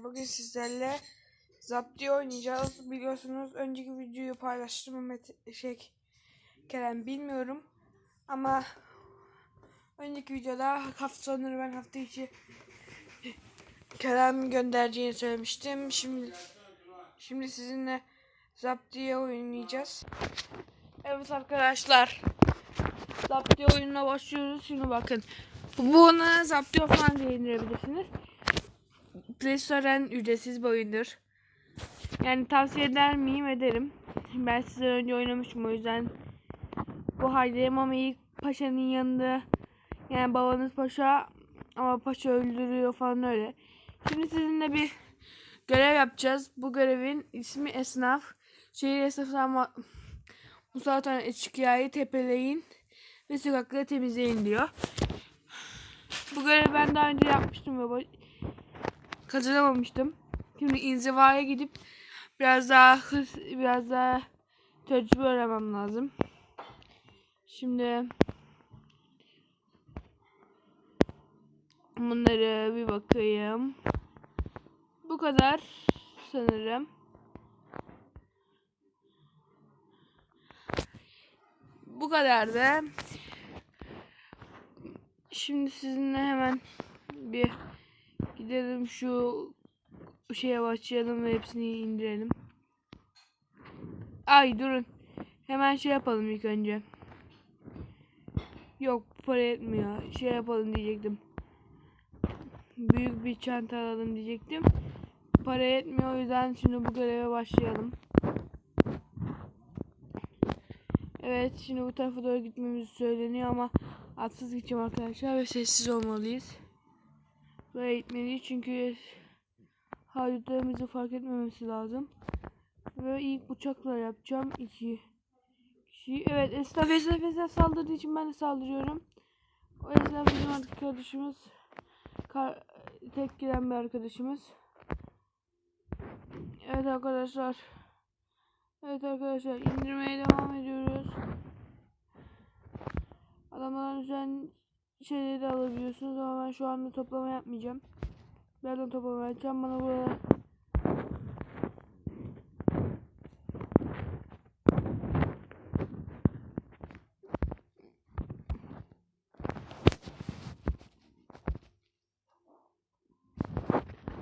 Bugün sizlerle Zaptiye oynayacağız. Biliyorsunuz önceki videoyu paylaştım Mehmet şey Kerem bilmiyorum. Ama önceki videoda hafta sonları ben hafta içi Kerem göndereceğini söylemiştim. Şimdi şimdi sizinle Zaptiye oynayacağız. Evet arkadaşlar. Zaptiye oyununa başlıyoruz. Şimdi bakın. Buna Zaptiye falan diye indirebilirsiniz. Play Store'dan ücretsiz bir oyundur. Yani tavsiye eder miyim ederim. Ben size önce oynamıştım o yüzden bu haldeyim ama ilk paşanın yanında yani babanız paşa ama paşa öldürüyor falan öyle. Şimdi sizinle bir görev yapacağız. Bu görevin ismi esnaf. Şehir esnafı ama Musalatan eşkıyayı tepeleyin ve sokakları temizleyin diyor. Bu görevi ben daha önce yapmıştım ve kazanamamıştım. Şimdi inzivaya gidip biraz daha hırs, biraz daha tecrübe öğrenmem lazım. Şimdi bunları bir bakayım. Bu kadar sanırım. Bu kadar da. Şimdi sizinle hemen bir gidelim şu şeye başlayalım ve hepsini indirelim. Ay durun. Hemen şey yapalım ilk önce. Yok para etmiyor. Şey yapalım diyecektim. Büyük bir çanta alalım diyecektim. Para etmiyor o yüzden şimdi bu göreve başlayalım. Evet şimdi bu tarafa doğru gitmemiz söyleniyor ama atsız gideceğim arkadaşlar ve sessiz olmalıyız. Böyle gitmeliyiz çünkü haydutlarımızı fark etmemesi lazım. Ve ilk bıçakla yapacağım. iki kişi. Evet esnaf esnaf esnaf saldırdığı için ben de saldırıyorum. O esnaf bizim arkadaşımız. Kar, tek giren bir arkadaşımız. Evet arkadaşlar. Evet arkadaşlar indirmeye devam ediyoruz. Adamların üzerine şeyleri de alabiliyorsunuz ama ben şu anda toplama yapmayacağım. Birazdan toplama yapacağım. Bana burada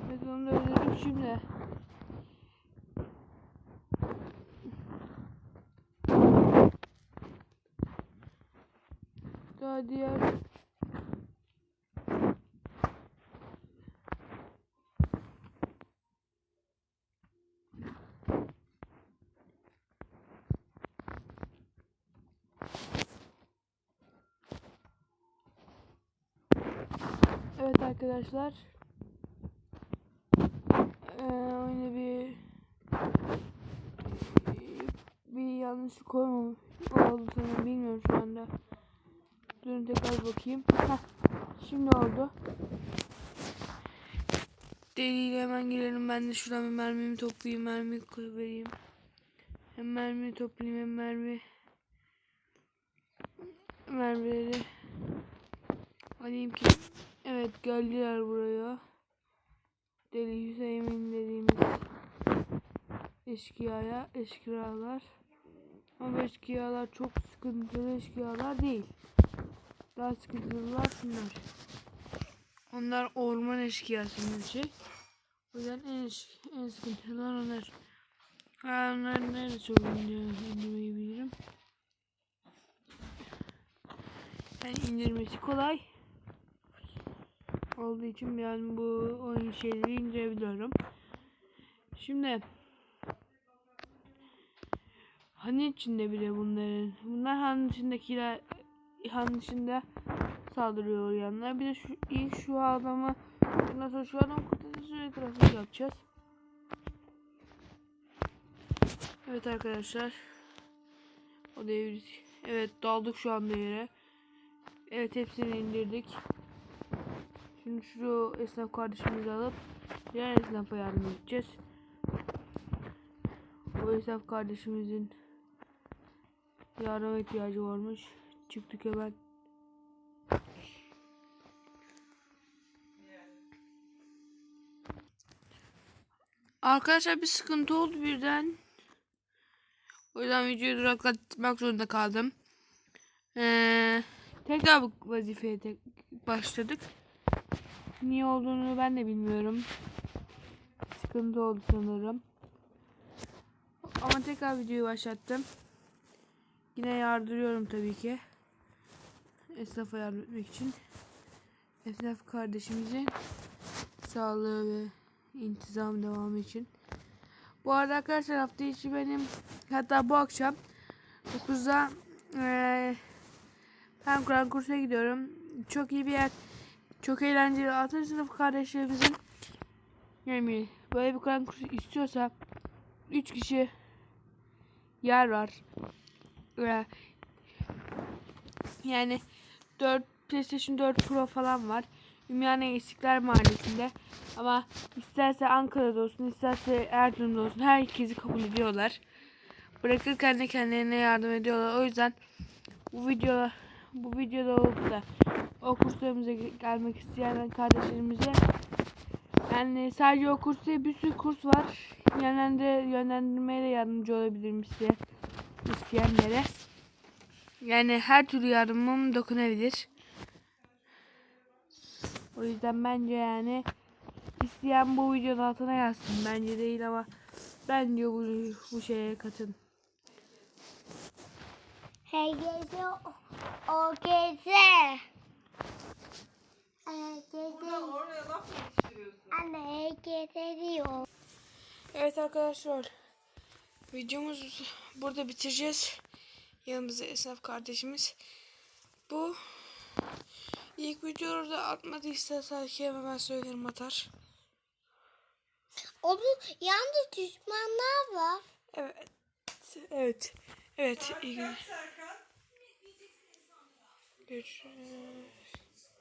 Evet onu da öldürdüm şimdi. Daha diğer Evet arkadaşlar. Ee, öyle bir bir yanlışlık koymam oldu sanırım bilmiyorum şu anda. Durun tekrar bakayım. Heh, şimdi oldu. Deliyle hemen gelelim. Ben de şuradan bir mermimi toplayayım. Mermi vereyim. Hem mermi toplayayım hem mermi mermileri alayım ki evet geldiler buraya. Deli Hüseyin dediğimiz eşkıyaya, eşkıyalar. Ama eşkıyalar çok sıkıntılı eşkıyalar değil. Daha sıkıntılılar şunlar. Onlar orman eşkıyası şey. O yüzden en, en sıkıntılılar onlar. Ha, nerede çok indirmeyi bilirim. Yani indirmesi kolay olduğu için yani bu oyun şeyleri indirebiliyorum. Şimdi hani içinde bile bunların bunlar han içindekiler han içinde saldırıyor yanlar. Bir de şu ilk şu adamı ondan şu adam kurtarıcı trafik yapacağız. Evet arkadaşlar. O devir. Evet daldık şu anda yere. Evet hepsini indirdik. Şimdi şu esnaf kardeşimizi alıp diğer esnafa yardım edeceğiz. O esnaf kardeşimizin yardıma ihtiyacı varmış. Çıktık hemen. Arkadaşlar bir sıkıntı oldu birden. O yüzden videoyu duraklatmak zorunda kaldım. Ee, tekrar bu vazifeye tek başladık. Niye olduğunu ben de bilmiyorum. Sıkıntı oldu sanırım. Ama tekrar videoyu başlattım. Yine yardırıyorum tabii ki. Esnafa yardım etmek için. Esnaf kardeşimizin sağlığı ve intizam devamı için. Bu arada arkadaşlar hafta içi benim hatta bu akşam 9'da eee ben Kur'an kursuna gidiyorum. Çok iyi bir yer. Çok eğlenceli. 6. sınıf kardeşlerimizin yani böyle bir Kur'an kursu istiyorsa 3 kişi yer var. Yani 4 PlayStation 4 Pro falan var. Ümraniye İstiklal Mahallesi'nde. Ama isterse Ankara'da olsun, isterse Erzurum'da olsun herkesi kabul ediyorlar. Bırakırken de kendilerine yardım ediyorlar. O yüzden bu video bu videoda olup da o kurslarımıza ge- gelmek isteyen kardeşlerimize yani sadece o kurs değil bir sürü kurs var. Yönlendir, yönlendirmeye de yardımcı olabilirim size isteyenlere. Yani her türlü yardımım dokunabilir. O yüzden bence yani isteyen bu videonun altına yazsın. Bence değil ama bence bu, bu şeye katın. Hey gece o, o gece. Hey gece. Anne diyor. Evet arkadaşlar. Videomuzu burada bitireceğiz. Yanımızda esnaf kardeşimiz. Bu ilk videoda atmadıysa belki hemen söylerim atar. Onun yalnız düşmanlar var. Evet. Evet. Evet. iyi günler. Görüşürüz.